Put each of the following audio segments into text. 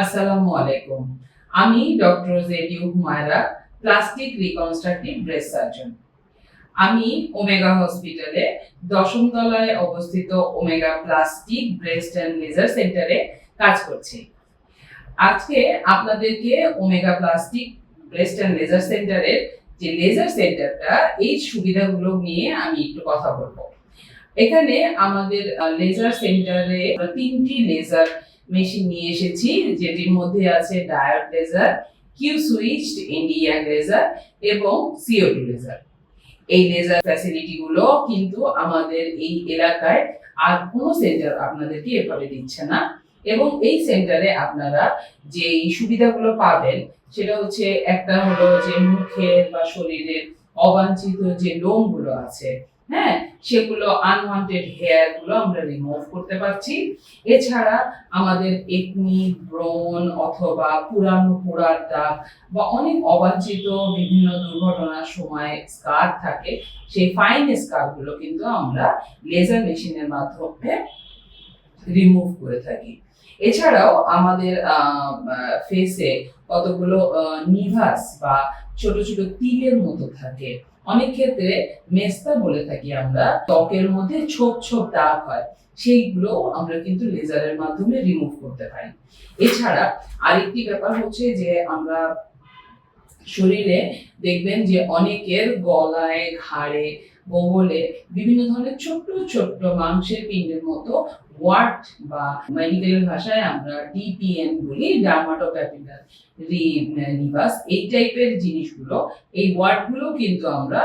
আসসালামু আলাইকুম। আমি doctor JDU Humaira, plastic reconstructive breast surgeon. আমি ওমেগা হসপিটালে দশম তলায় অবস্থিত Omega plastic breast and laser সেন্টারে কাজ করছি। আজকে আপনাদেরকে Omega plastic breast and laser সেন্টারের যে লেজার সেন্টারটা, এই সুবিধাগুলো নিয়ে আমি একটু কথা বলব। এখানে আমাদের লেজার সেন্টারে তিনটি লেজার মেশিন নিয়ে এসেছি, যেটির মধ্যে আছে diode laser Q switched Indian laser এবং সিও লেজার এই লেজার ফ্যাসিলিটি গুলো কিন্তু আমাদের এই এলাকায় আর কোনো সেন্টার আপনাদেরকে এভাবে দিচ্ছে না এবং এই সেন্টারে আপনারা যে সুবিধাগুলো পাবেন, সেটা হচ্ছে একটা হলো যে মুখের বা শরীরের অবাঞ্ছিত যে লোমগুলো আছে হ্যাঁ সেগুলো আনওয়ান্টেড হেয়ারগুলো আমরা রিমুভ করতে পারছি। এছাড়া আমাদের একনি ব্রণ অথবা পুরানো পোড়ার দাগ বা অনেক অবাঞ্ছিত বিভিন্ন দুর্ঘটনার সময় স্কার থাকে, সেই ফাইন স্কারগুলো কিন্তু আমরা লেজার মেশিনের মাধ্যমে রিমুভ করে থাকি। এছাড়াও আমাদের ফেসে কতগুলো নিভাস বা ছোট ছোট তিলের মতো থাকে। অনেক ক্ষেত্রে মেস্তা বলে থাকি আমরা, ত্বকের মধ্যে ছোপ ছোপ দাগ হয়, সেইগুলো আমরা কিন্তু লেজারের মাধ্যমে রিমুভ করতে পারি। এছাড়া আরেকটি ব্যাপার হচ্ছে যে আমরা শরীরে দেখবেন যে অনেকের গলায়, ঘাড়ে বগলে বিভিন্ন ধরনের ছোট্ট ছোট্ট মাংসের পিণ্ডের মতো ওয়ার্ড বা মেডিকেল ভাষায় আমরা ডিপিএন বলি ডার্মাটোপ্যাপিলার নিভাস এই টাইপের জিনিসগুলো, এই ওয়ার্ডগুলো কিন্তু আমরা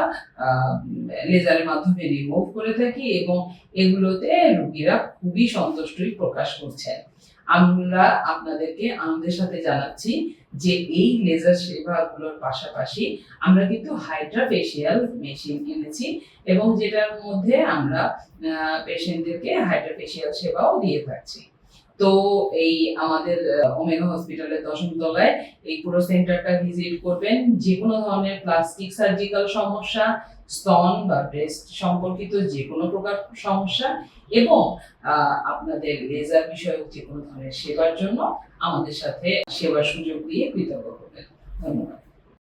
লেজারের মাধ্যমে রিমুভ করে থাকি এবং এগুলোতে রোগীরা খুবই সন্তুষ্টই প্রকাশ করছেন। আমরা আপনাদেরকে, আমাদের সাথে জানাচ্ছি যে এই লেজার সেবাগুলোর পাশাপাশি আমরা কিন্তু হাইড্রা ফেশিয়াল মেশিন কিনেছি এবং যেটার মধ্যে আমরা পেশেন্টদেরকে হাইড্রা ফেশিয়াল সেবাও দিয়ে থাকছি। তো এই আমাদের ওমেগা হসপিটালের দশম তলায় এই পুরো সেন্টারটা ভিজিট করবেন। যে কোনো ধরনের প্লাস্টিক, সার্জিক্যাল সমস্যা, স্তন বা ব্রেস্ট সম্পর্কিত যে কোনো প্রকার সমস্যা এবং আপনাদের লেজার বিষয়ক যে কোনো ধরনের সেবার জন্য আমাদের সাথে সেবার সুযোগ দিয়ে কৃতজ্ঞ করবেন ধন্যবাদ।